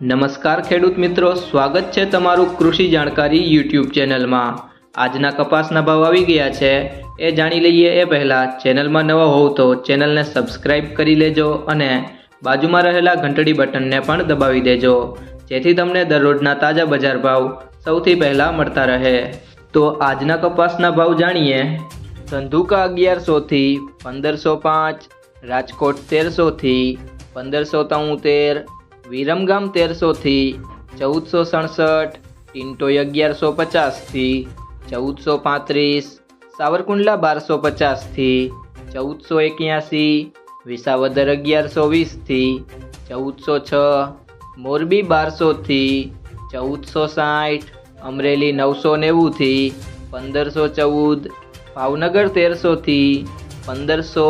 નમસ્કાર ખેડૂત મિત્રો, સ્વાગત છે તમારું કૃષિ જાણકારી યુટ્યુબ ચેનલમાં. આજના કપાસના ભાવ આવી ગયા છે. એ જાણી લઈએ એ પહેલાં, ચેનલમાં નવા હોવ તો ચેનલને સબસ્ક્રાઇબ કરી લેજો અને બાજુમાં રહેલા ઘંટડી બટનને પણ દબાવી દેજો. જેથી તમને દરરોજના તાજા બજાર ભાવ સૌથી પહેલાં મળતા રહે. તો આજના કપાસના ભાવ જાણીએ. ધંધુકા અગિયારસોથી પંદરસો પાંચ, રાજકોટ તેરસોથી પંદરસો તોતેર વિરમગામ તેરસોથી ચૌદસો સડસઠ ટિન્ટોઈ અગિયારસો પચાસથી ચૌદસો પાંત્રીસ, સાવરકુંડલા બારસો પચાસથી ચૌદસો એક્યાસી, વિસાવદર અગિયારસો વીસથી ચૌદસો છ, મોરબી બારસોથી ચૌદસો સાઠ, અમરેલી નવસો નેવુંથી પંદરસો ચૌદ, ભાવનગર તેરસોથી પંદરસો,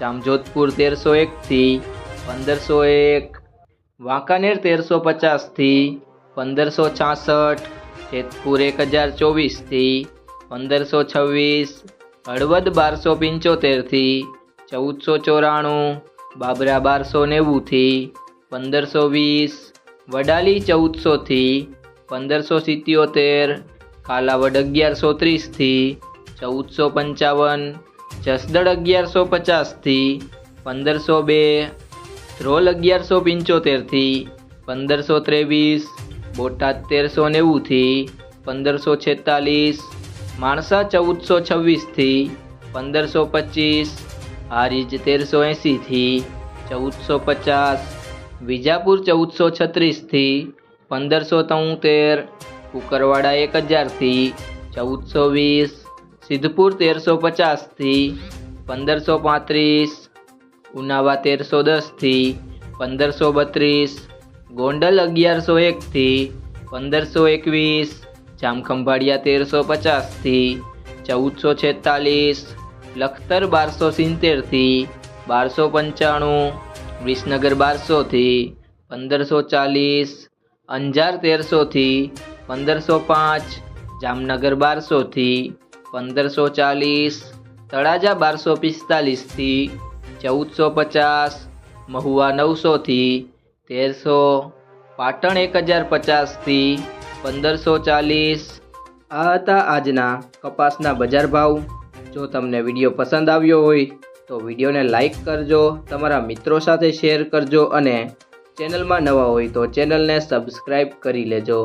જામજોધપુર તેરસો એકથી પંદરસો એક વાંકાનેર તેરસો પચાસથી પંદરસો છાસઠ જેતપુર એક હજાર ચોવીસથી પંદરસો છવ્વીસ, હળવદ બારસો પંચોતેરથી ચૌદસો ચોરાણું, બાબરા બારસો નેવુંથી પંદરસો વીસ, વડાલી ચૌદસોથી પંદરસો સિત્યોતેર, કાલાવડ અગિયારસો ત્રીસથી ચૌદસો પંચાવન જસદળ અગિયારસો પચાસથી પંદરસો બે ધ્રોલ અગિયારસો પંચોતેરથી પંદરસો ત્રેવીસ, બોટાદ તેરસો નેવુંથી પંદરસો છેતાલીસ, માણસા ચૌદસો છવ્વીસથી પંદરસો પચીસ, હારીજ તેરસો એંસીથી ચૌદસો પચાસ, વિજાપુર ચૌદસો છત્રીસથી પંદરસો તોતેર, કુકરવાડા એક હજારથી ચૌદસો વીસ, સિદ્ધપુર તેરસો પચાસથી પંદરસો પાંત્રીસ ઉનાવા તેરસો દસથી પંદરસો બત્રીસ, ગોંડલ અગિયારસો એકથી પંદરસો એકવીસ, જામખંભાળિયા તેરસો પચાસથી ચૌદસો છેતાલીસ, લખતર બારસો સિત્તેરથી બારસો પંચાણું, વિસનગર બારસોથી પંદરસો ચાલીસ, અંજાર તેરસોથી પંદરસો પાંચ, જામનગર બારસોથી પંદરસો ચાલીસ, તળાજા બારસો પિસ્તાલીસથી ચૌદસો પચાસ મહુવા નવસોથી તેરસો, પાટણ એક હજાર પચાસથી પંદરસો ચાલીસ આ હતા આજના કપાસના બજાર ભાવ. જો તમને વીડિયો પસંદ આવ્યો હોય તો વિડીયોને લાઈક કરજો, તમારા મિત્રો સાથે શેર કરજો અને ચેનલમાં નવા હોય તો ચેનલને સબસ્ક્રાઈબ કરી લેજો.